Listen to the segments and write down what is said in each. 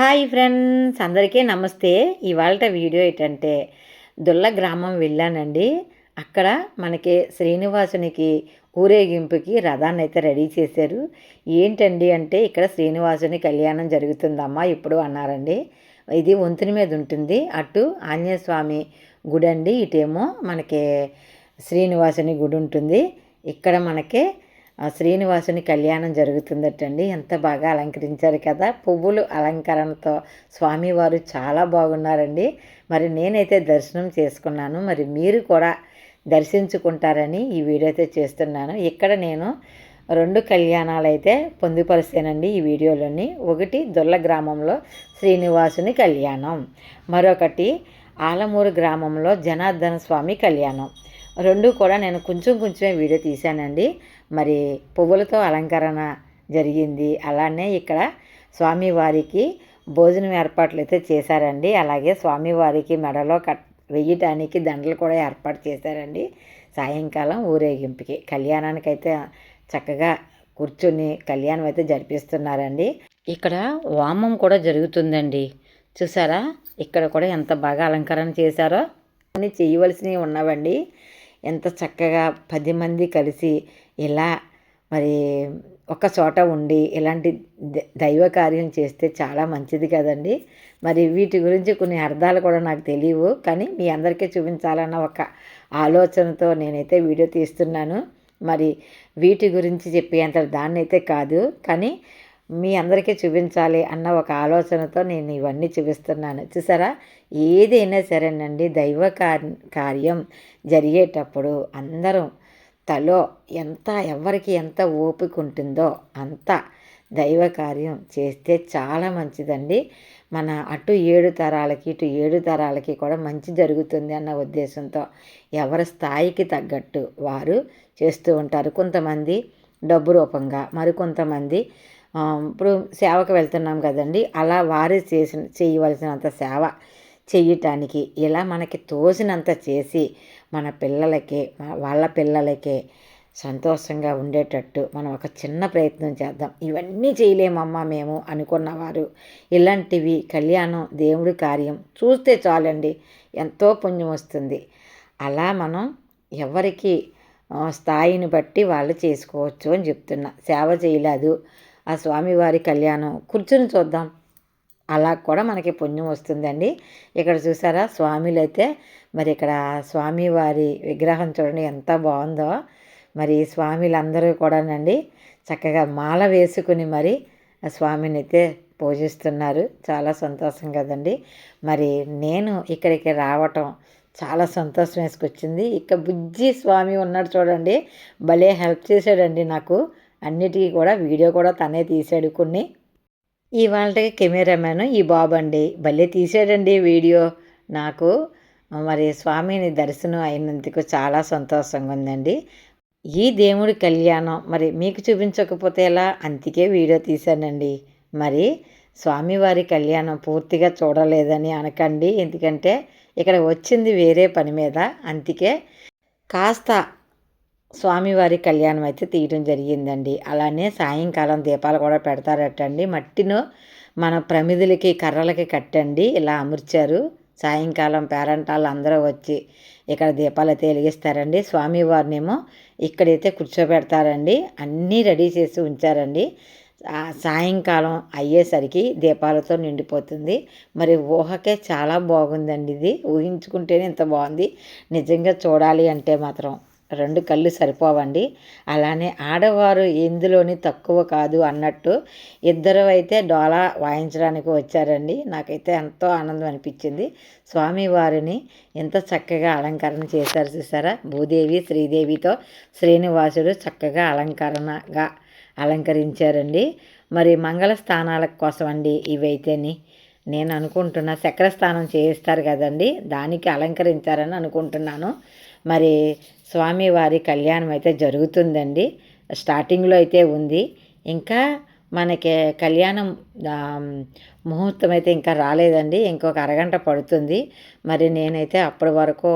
Hi friends అందరికీ నమస్తే. ఇవాళ వీడియో ఏంటంటే దుల్ల గ్రామం వెళ్ళానండి. అక్కడ మనకి శ్రీనివాసునికి ఊరేగింపుకి రథాన్ని అయితే రెడీ చేశారు. ఏంటండి అంటే ఇక్కడ శ్రీనివాసుని కళ్యాణం జరుగుతుందమ్మా ఇప్పుడు అన్నారండి? ఇది వంతుని మీద ఉంటుంది. అటు ఆంజనేయ స్వామి గుడి అండి ఇటేమో మనకి శ్రీనివాసుని గుడి ఉంటుంది ఇక్కడ మనకి ఆ శ్రీనివాసుని కళ్యాణం జరుగుతుందటండి. ఎంత బాగా అలంకరించారు కదా. పువ్వులు అలంకరణతో స్వామివారు చాలా బాగున్నారండి. మరి నేనైతే దర్శనం చేసుకున్నాను. మరి మీరు కూడా దర్శించుకుంటారని ఈ వీడియో అయితే చేస్తున్నాను. ఇక్కడ నేను రెండు కళ్యాణాలు అయితే పొందుపరిస్తానండి ఈ వీడియోలోని. ఒకటి దొల్ల గ్రామంలో శ్రీనివాసుని కళ్యాణం. మరొకటి ఆలమూరు గ్రామంలో జనార్దన స్వామి కళ్యాణం. రెండు కూడా నేను కొంచెం కొంచెమే వీడియో తీశానండి. మరి పువ్వులతో అలంకరణ జరిగింది. అలానే ఇక్కడ స్వామివారికి భోజనం ఏర్పాట్లు అయితే చేశారండి. అలాగే స్వామివారికి మెడలో కట్ వెయ్యటానికి దండలు కూడా ఏర్పాటు చేశారండి. సాయంకాలం ఊరేగింపుకి కళ్యాణానికి అయితే చక్కగా కూర్చొని కళ్యాణం అయితే జరిపిస్తున్నారండి. ఇక్కడ వామం కూడా జరుగుతుందండి. చూసారా? ఇక్కడ కూడా ఎంత బాగా అలంకరణ చేశారో. అన్నీ చేయవలసినవి ఉన్నవండి. ఎంత చక్కగా పది మంది కలిసి ఇలా మరి ఒక చోట ఉండి ఇలాంటి దైవ కార్యం చేస్తే చాలా మంచిది కదండి. మరి వీటి గురించి కొన్ని అర్థాలు కూడా నాకు తెలియవు. కానీ మీ అందరికీ చూపించాలన్న ఒక ఆలోచనతో నేనైతే వీడియో తీస్తున్నాను. మరి వీటి గురించి చెప్పేంత దాన్ని అయితే కాదు. కానీ మీ అందరికీ చూపించాలి అన్న ఒక ఆలోచనతో నేను ఇవన్నీ చూపిస్తున్నాను. చూసారా? ఏదైనా సరేనండి. దైవ కార్యం జరిగేటప్పుడు అందరం తలో ఎంత ఎవరికి ఎంత ఓపిక ఉంటుందో అంత దైవ కార్యం చేస్తే చాలా మంచిదండి. మన అటు ఏడు తరాలకి ఇటు ఏడు తరాలకి కూడా మంచి జరుగుతుంది అన్న ఉద్దేశంతో ఎవరి స్థాయికి తగ్గట్టు వారు చేస్తూ ఉంటారు. కొంతమంది డబ్బు రూపంగా మరికొంతమంది ఇప్పుడు సేవకు వెళ్తున్నాం కదండి. అలా వారు చేసిన చేయవలసినంత సేవ చెయ్యటానికి ఇలా మనకి తోసినంత చేసి మన పిల్లలకి వాళ్ళ పిల్లలకి సంతోషంగా ఉండేటట్టు మనం ఒక చిన్న ప్రయత్నం చేద్దాం. ఇవన్నీ చేయలేమమ్మా మేము అనుకున్నవారు. ఇలాంటివి కళ్యాణం దేవుడి కార్యం చూస్తే చాలండి ఎంతో పుణ్యం వస్తుంది. అలా మనం ఎవరికి స్థాయిని బట్టి వాళ్ళు చేసుకోవచ్చు అని చెప్తున్నా. సేవ చేయలేదు. ఆ స్వామివారి కళ్యాణం. కూర్చుని చూద్దాం. అలా కూడా మనకి పుణ్యం వస్తుందండి. ఇక్కడ చూసారా స్వామిలు అయితే మరి ఇక్కడ స్వామివారి విగ్రహం చూడండి ఎంత బాగుందో. మరి స్వామిలందరూ కూడానండి చక్కగా మాల వేసుకుని మరి స్వామిని అయితే పూజిస్తున్నారు. చాలా సంతోషం కదండి. మరి నేను ఇక్కడికి రావటం చాలా సంతోషం వేసుకొచ్చింది. ఇక బుజ్జి స్వామి ఉన్నాడు చూడండి. భలే హెల్ప్ చేశాడండి నాకు. అన్నిటికీ కూడా వీడియో కూడా తనే తీసాడు కొన్ని. ఇవాళకి కెమెరామ్యాన్ ఈ బాబు అండి భలే తీసాడండి వీడియో. నాకు మరి స్వామిని దర్శనం అయినందుకు చాలా సంతోషంగా ఉందండి. ఈ దేవుడి కళ్యాణం మరి మీకు చూపించకపోతే ఎలా? అందుకే వీడియో తీశానండి. మరి స్వామివారి కళ్యాణం పూర్తిగా చూడలేదని అనకండి. ఎందుకంటే ఇక్కడ వచ్చింది వేరే పని మీద. అందుకే కాస్త స్వామివారి కళ్యాణం అయితే తీయడం జరిగిందండి. అలానే సాయంకాలం దీపాలు కూడా పెడతారటండి. మట్టిను మన ప్రమిదులకి కర్రలకి కట్టండి. ఇలా అమర్చారు. సాయంకాలం పేరంటాలు అందరూ వచ్చి ఇక్కడ దీపాలు అయితే వెలిగిస్తారండి. స్వామివారినేమో ఇక్కడైతే కూర్చోబెడతారండి. అన్నీ రెడీ చేసి ఉంచారండి. సాయంకాలం అయ్యేసరికి దీపాలతో నిండిపోతుంది. మరి ఊహకే చాలా బాగుందండి ఇది. ఊహించుకుంటేనే ఇంత బాగుంది. నిజంగా చూడాలి అంటే మాత్రం. రెండు కళ్ళు సరిపోవండి. అలానే ఆడవారు ఎందులోని తక్కువ కాదు అన్నట్టు ఇద్దరు అయితే డోలా వాయించడానికి వచ్చారండి. నాకైతే ఎంతో ఆనందం అనిపించింది. స్వామివారిని ఎంత చక్కగా అలంకరణ చేశారు చూసారా? భూదేవి శ్రీదేవితో శ్రీనివాసుడు చక్కగా అలంకరణగా అలంకరించారండి. మరి మంగళ స్థానాల కోసం అండి ఇవైతేని. నేను అనుకుంటున్నా చక్ర స్థానం చేయిస్తారు కదండి. దానికి అలంకరించారని అనుకుంటున్నాను. మరి స్వామివారి కళ్యాణం అయితే జరుగుతుందండి. స్టార్టింగ్లో అయితే ఉంది. ఇంకా మనకి కళ్యాణం ముహూర్తం అయితే ఇంకా రాలేదండి. ఇంకొక అరగంట పడుతుంది. మరి నేనైతే అప్పటి వరకు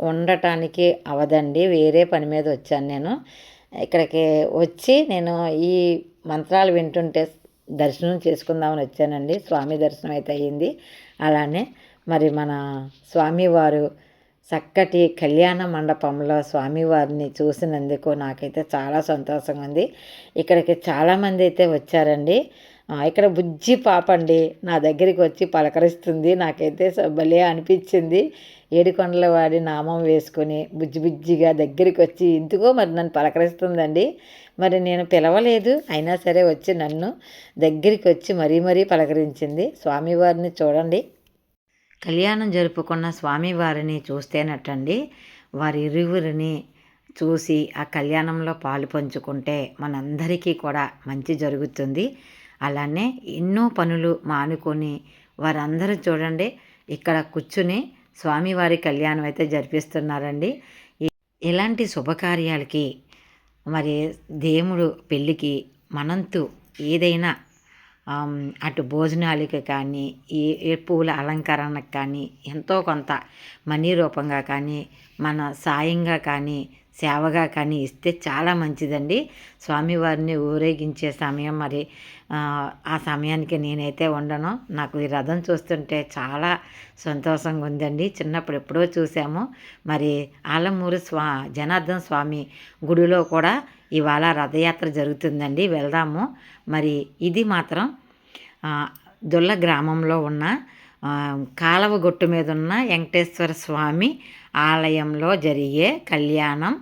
ఉండటానికి అవదండి. వేరే పని మీద వచ్చాను నేను. ఇక్కడికి వచ్చి నేను ఈ మంత్రాలు వింటుంటే దర్శనం చేసుకుందామని వచ్చానండి. స్వామి దర్శనం అయితే అయ్యింది అలానే మరి మన స్వామివారు చక్కటి కళ్యాణ మండపంలో స్వామివారిని చూసినందుకు నాకైతే చాలా సంతోషంగా ఉంది ఇక్కడికి చాలామంది అయితే వచ్చారండి. ఇక్కడ బుజ్జి పాప అండి నా దగ్గరికి వచ్చి పలకరిస్తుంది. నాకైతే భలే అనిపించింది. ఏడుకొండల వాడి నామం వేసుకొని బుజ్జి బుజ్జిగా దగ్గరికి వచ్చి ఇందుకో మరి నన్ను పలకరిస్తుందండి. మరి నేను పిలవలేదు అయినా సరే వచ్చి నన్ను దగ్గరికి వచ్చి మరీ మరీ పలకరించింది. స్వామివారిని చూడండి. కళ్యాణం జరుపుకున్న స్వామివారిని చూస్తేనటండి వారి ఇరువురిని చూసి ఆ కళ్యాణంలో పాలు పంచుకుంటే మనందరికీ కూడా మంచి జరుగుతుంది. అలానే ఎన్నో పనులు మానుకొని వారందరూ చూడండి ఇక్కడ కూర్చుని స్వామివారి కళ్యాణం అయితే జరిపిస్తున్నారండి ఇలాంటి శుభకార్యాలకి మరి దేవుడు పెళ్ళికి మనంతు ఏదైనా అటు భోజనాలకి కానీ ఈ పూల అలంకరణకు కానీ ఎంతో కొంత మనీ రూపంగా కానీ మన సాయంగా కానీ సేవగా కానీ ఇస్తే చాలా మంచిదండి. స్వామివారిని ఊరేగించే సమయం మరి ఆ సమయానికి నేనైతే ఉండను. నాకు ఈ రథం చూస్తుంటే చాలా సంతోషంగా ఉందండి. చిన్నప్పుడు ఎప్పుడో చూసాము. మరి ఆలమూరు స్వా జనార్దన్ స్వామి గుడిలో కూడా ఇవాళ రథయాత్ర జరుగుతుందండి. వెళ్దాము. మరి ఇది మాత్రం దుల్ల గ్రామంలో ఉన్న కాలవ గొట్టు మీద ఉన్న వెంకటేశ్వర స్వామి ఆలయంలో జరిగే కళ్యాణం.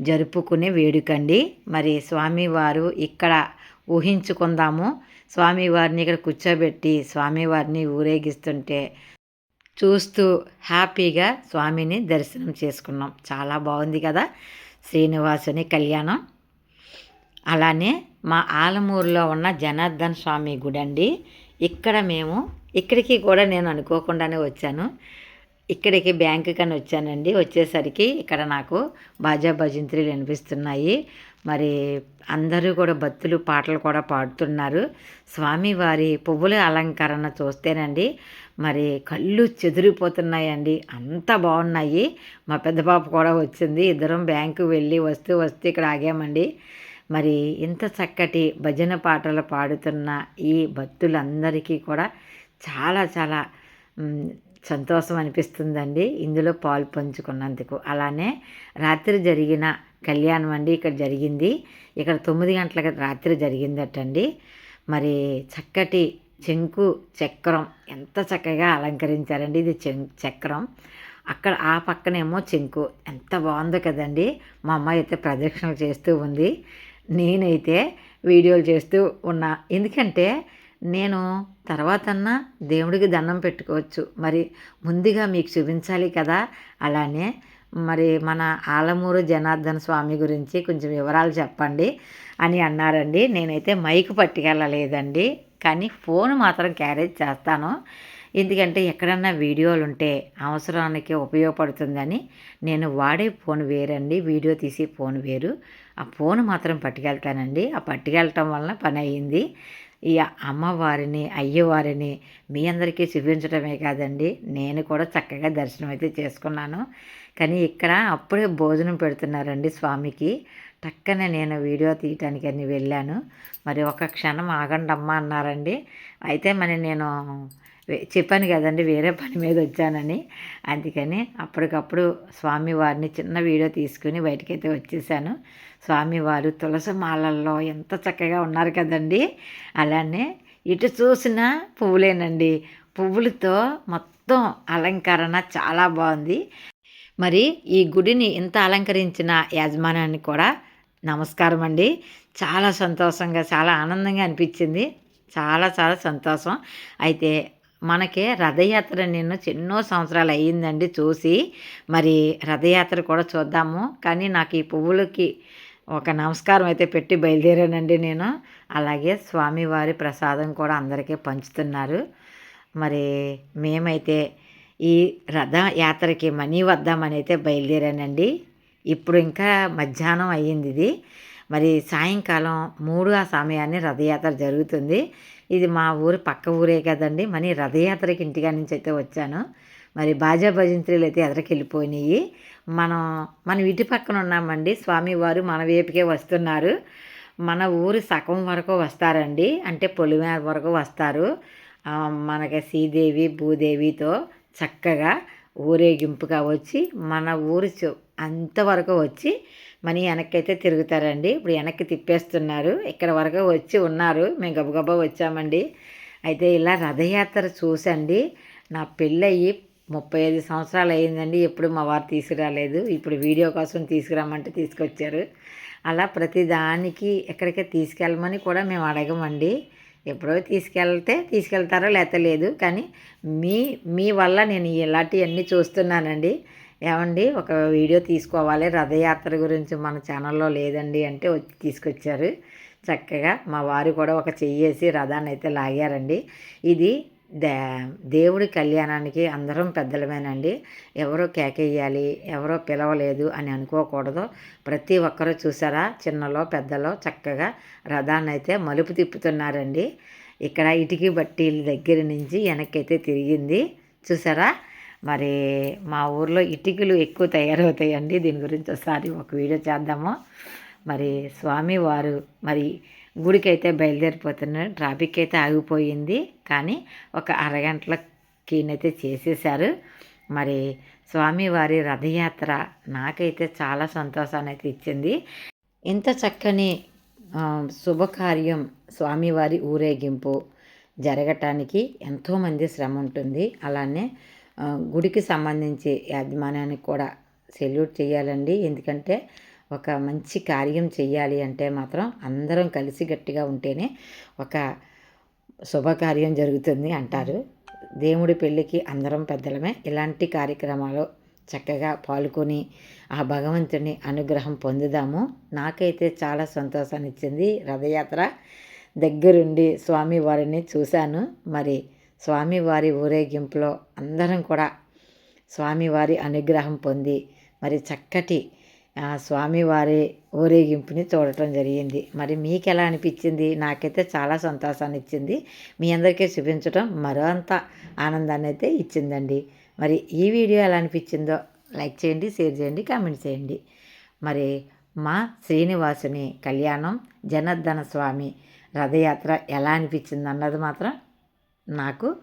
జరుపుకునే వేడుకండి. మరి స్వామివారు ఇక్కడ ఊహించుకుందాము. స్వామివారిని ఇక్కడ కూర్చోబెట్టి స్వామివారిని ఊరేగిస్తుంటే చూస్తూ హ్యాపీగా స్వామిని దర్శనం చేసుకున్నాం. చాలా బాగుంది కదా శ్రీనివాసుని కళ్యాణం. అలానే మా ఆలమూరులో ఉన్న జనార్దన్ స్వామి గుడి అండి ఇక్కడ మేము ఇక్కడికి కూడా నేను అనుకోకుండానే వచ్చాను. ఇక్కడికి బ్యాంకు కని వచ్చానండి. వచ్చేసరికి ఇక్కడ నాకు బాజా భజంత్రీలు వినిపిస్తున్నాయి. మరి అందరూ కూడా భక్తులు పాటలు కూడా పాడుతున్నారు. స్వామివారి పువ్వుల అలంకరణ చూస్తేనండి మరి కళ్ళు చెదిరిపోతున్నాయండి. అంత బాగున్నాయి. మా పెద్ద పాప కూడా వచ్చింది. ఇద్దరం బ్యాంకు వెళ్ళి వస్తూ వస్తూ ఇక్కడ ఆగామండి. మరి ఇంత చక్కటి భజన పాటలు పాడుతున్న ఈ భక్తులందరికీ కూడా చాలా చాలా సంతోషం అనిపిస్తుందండి ఇందులో పాలు పంచుకున్నందుకు. అలానే రాత్రి జరిగిన కళ్యాణం అండి ఇక్కడ జరిగింది. ఇక్కడ తొమ్మిది గంటలకి రాత్రి జరిగిందటండి. మరి చక్కటి చెంకు చక్రం ఎంత చక్కగా అలంకరించారండి. ఇది చెం చక్రం. అక్కడ ఆ పక్కనేమో చెంకు. ఎంత బాగుందో కదండి. మా అమ్మాయి అయితే ప్రదక్షిణలు చేస్తూ ఉంది. నేనైతే వీడియోలు చేస్తూ ఉన్నా. ఎందుకంటే నేను తర్వాతన్నా దేవుడికి దండం పెట్టుకోవచ్చు. మరి ముందుగా మీకు చూపించాలి కదా? అలానే మరి మన ఆలమూరు జనార్దన స్వామి గురించి కొంచెం వివరాలు చెప్పండి అని అన్నారండి. నేనైతే మైక్ పట్టుకెళ్ళలేదండి. కానీ ఫోన్ మాత్రం క్యారేజ్ చేస్తాను. ఎందుకంటే ఎక్కడన్నా వీడియోలు ఉంటే అవసరానికి ఉపయోగపడుతుందని నేను వాడే ఫోన్ వేరండి. వీడియో తీసి ఫోన్ వేరు. ఆ ఫోన్ మాత్రం పట్టుకెళ్తానండి. ఆ పట్టుకెళ్ళటం వలన పని అయ్యింది ఈ అమ్మవారిని అయ్యవారిని మీ అందరికీ చూపించడమే కాదండి. నేను కూడా చక్కగా దర్శనం అయితే చేసుకున్నాను. కానీ ఇక్కడ అప్పుడే భోజనం పెడుతున్నారండి స్వామికి. టక్కనే నేను వీడియో తీయటానికి అని వెళ్ళాను. మరి ఒక క్షణం ఆగండి అమ్మ అన్నారండి. అయితే మరి నేను చెప్పాను కదండి వేరే పని మీద వచ్చానని. అందుకని అప్పటికప్పుడు స్వామివారిని చిన్న వీడియో తీసుకుని బయటకైతే వచ్చేసాను. స్వామివారు తులసి మాలల్లో ఎంత చక్కగా ఉన్నారు కదండి. అలానే ఇటు చూసిన పువ్వులేనండి. పువ్వులతో మొత్తం అలంకరణ చాలా బాగుంది. మరి ఈ గుడిని ఇంత అలంకరించిన యాజమాన్యానికి కూడా నమస్కారం అండి. చాలా సంతోషంగా చాలా ఆనందంగా అనిపించింది. చాలా చాలా సంతోషం. అయితే మనకి రథయాత్ర నిన్న ఎన్నో సంవత్సరాలు అయ్యిందండి చూసి. మరి రథయాత్ర కూడా చూద్దాము. కానీ నాకు ఈ పువ్వులకి ఒక నమస్కారం అయితే పెట్టి బయలుదేరానండి నేను. అలాగే స్వామివారి ప్రసాదం కూడా అందరికీ పంచుతున్నారు. మరి మేమైతే ఈ రథయాత్రకి మనీ వద్దామని అయితే బయలుదేరానండి. ఇప్పుడు ఇంకా మధ్యాహ్నం అయ్యింది ఇది. మరి సాయంకాలం మూడు ఆ సమయాన్ని రథయాత్ర జరుగుతుంది. ఇది మా ఊరు పక్క ఊరే కదండి. మరి రథయాత్రకి ఇంటిగా నుంచి అయితే వచ్చాను. మరి బాజా భజంత్రీలు అయితే ఎదరికి వెళ్ళిపోయినాయి. మనం మనం ఇటు పక్కన ఉన్నామండి. స్వామివారు మన వైపుకే వస్తున్నారు. మన ఊరు సగం వరకు వస్తారండి. అంటే పొలిమేర వరకు వస్తారు. మనకి శ్రీదేవి భూదేవితో చక్కగా ఊరేగింపుగా వచ్చి మన ఊరు చు అంతవరకు వచ్చి మనీ వెనక్కి అయితే తిరుగుతారండి. ఇప్పుడు వెనక్కి తిప్పేస్తున్నారు. ఇక్కడ వరకు వచ్చి ఉన్నారు. మేము గబగబా వచ్చామండి. అయితే ఇలా రథయాత్ర చూసండి. నా పెళ్ళయి ముప్పై ఐదు సంవత్సరాలు అయిందండి. ఎప్పుడు మా వారు తీసుకురాలేదు. ఇప్పుడు వీడియో కోసం తీసుకురామంటే తీసుకొచ్చారు. అలా ప్రతి దానికి ఎక్కడికి తీసుకెళ్ళమని కూడా మేము అడగమండి. ఎప్పుడో తీసుకెళ్తే తీసుకెళ్తారో లేత లేదు. కానీ మీ మీ వల్ల నేను ఇలాంటివన్నీ చూస్తున్నానండి. ఏమండి ఒక వీడియో తీసుకోవాలి. రథయాత్ర గురించి మన ఛానల్లో లేదండి అంటే వచ్చి తీసుకొచ్చారు. చక్కగా మా వారు కూడా ఒక చెయ్యేసి రథాన్ని అయితే లాగారండి. ఇది దే దేవుడి కళ్యాణానికి అందరం పెద్దలమేనండి. ఎవరో కేకేయాలి ఎవరో పిలవలేదు అని అనుకోకూడదు. ప్రతి ఒక్కరూ చూసారా? చిన్నలో పెద్దలో చక్కగా రథాన్ని అయితే మలుపు తిప్పుతున్నారండి. ఇక్కడ ఇటుకి బట్టీల దగ్గర నుంచి వెనక్కి అయితే తిరిగింది. చూసారా? మరి మా ఊర్లో ఇటుకలు ఎక్కువ తయారవుతాయండి. దీని గురించి ఒకసారి ఒక వీడియో చేద్దాము. మరి స్వామివారు మరి గుడికి అయితే బయలుదేరిపోతున్నారు ట్రాఫిక్ అయితే ఆగిపోయింది. కానీ ఒక అరగంటల కీనైతే చేసేసారు మరి స్వామివారి రథయాత్ర నాకైతే చాలా సంతోషాన్ని అయితే ఇచ్చింది. ఇంత చక్కని శుభకార్యం స్వామివారి ఊరేగింపు జరగటానికి ఎంతోమంది శ్రమ ఉంటుంది. అలానే గుడికి సంబంధించి యాజమాన్యానికి కూడా సెల్యూట్ చేయాలండి. ఎందుకంటే ఒక మంచి కార్యం చేయాలి అంటే మాత్రం అందరం కలిసి గట్టిగా ఉంటేనే ఒక శుభకార్యం జరుగుతుంది అంటారు. దేవుడి పెళ్ళికి అందరం పెద్దలమే. ఇలాంటి కార్యక్రమాలు చక్కగా పాల్గొని ఆ భగవంతుని అనుగ్రహం పొందుదాము. నాకైతే చాలా సంతోషాన్ని ఇచ్చింది రథయాత్ర దగ్గరుండి స్వామివారిని చూశాను. మరి స్వామివారి ఊరేగింపులో అందరం కూడా స్వామివారి అనుగ్రహం పొంది మరి చక్కటి స్వామివారి ఊరేగింపుని చూడటం జరిగింది. మరి మీకు ఎలా అనిపించింది? నాకైతే చాలా సంతోషాన్ని ఇచ్చింది. మీ అందరికీ చూపించడం మరో అంత ఆనందాన్ని అయితే ఇచ్చిందండి. మరి ఈ వీడియో ఎలా అనిపించిందో లైక్ చేయండి షేర్ చేయండి కామెంట్ చేయండి. మరి మా శ్రీనివాసుని కళ్యాణం జనార్దన స్వామి రథయాత్ర ఎలా అనిపించింది అన్నది మాత్రం నాకు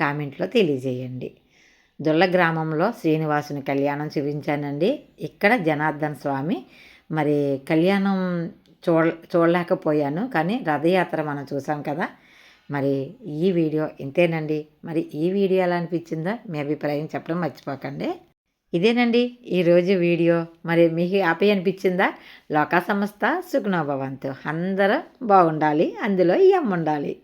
కామెంట్లో తెలియజేయండి. దుల్ల గ్రామంలో శ్రీనివాసుని కళ్యాణం చూపించానండి. ఇక్కడ జనార్దన్ స్వామి. మరి కళ్యాణం చూడ చూడలేకపోయాను కానీ రథయాత్ర మనం చూసాం కదా. మరి ఈ వీడియో ఇంతేనండి. మరి ఈ వీడియో ఎలా అనిపించిందో మీ అభిప్రాయం చెప్పడం మర్చిపోకండి. ఇదేనండి ఈరోజు వీడియో. మరి మీకు హ్యాపీ అనిపించిందా? లోకా సంస్థ సుఖనోభవంతు అందరూ బాగుండాలి. అందులో ఈ అమ్మ ఉండాలి.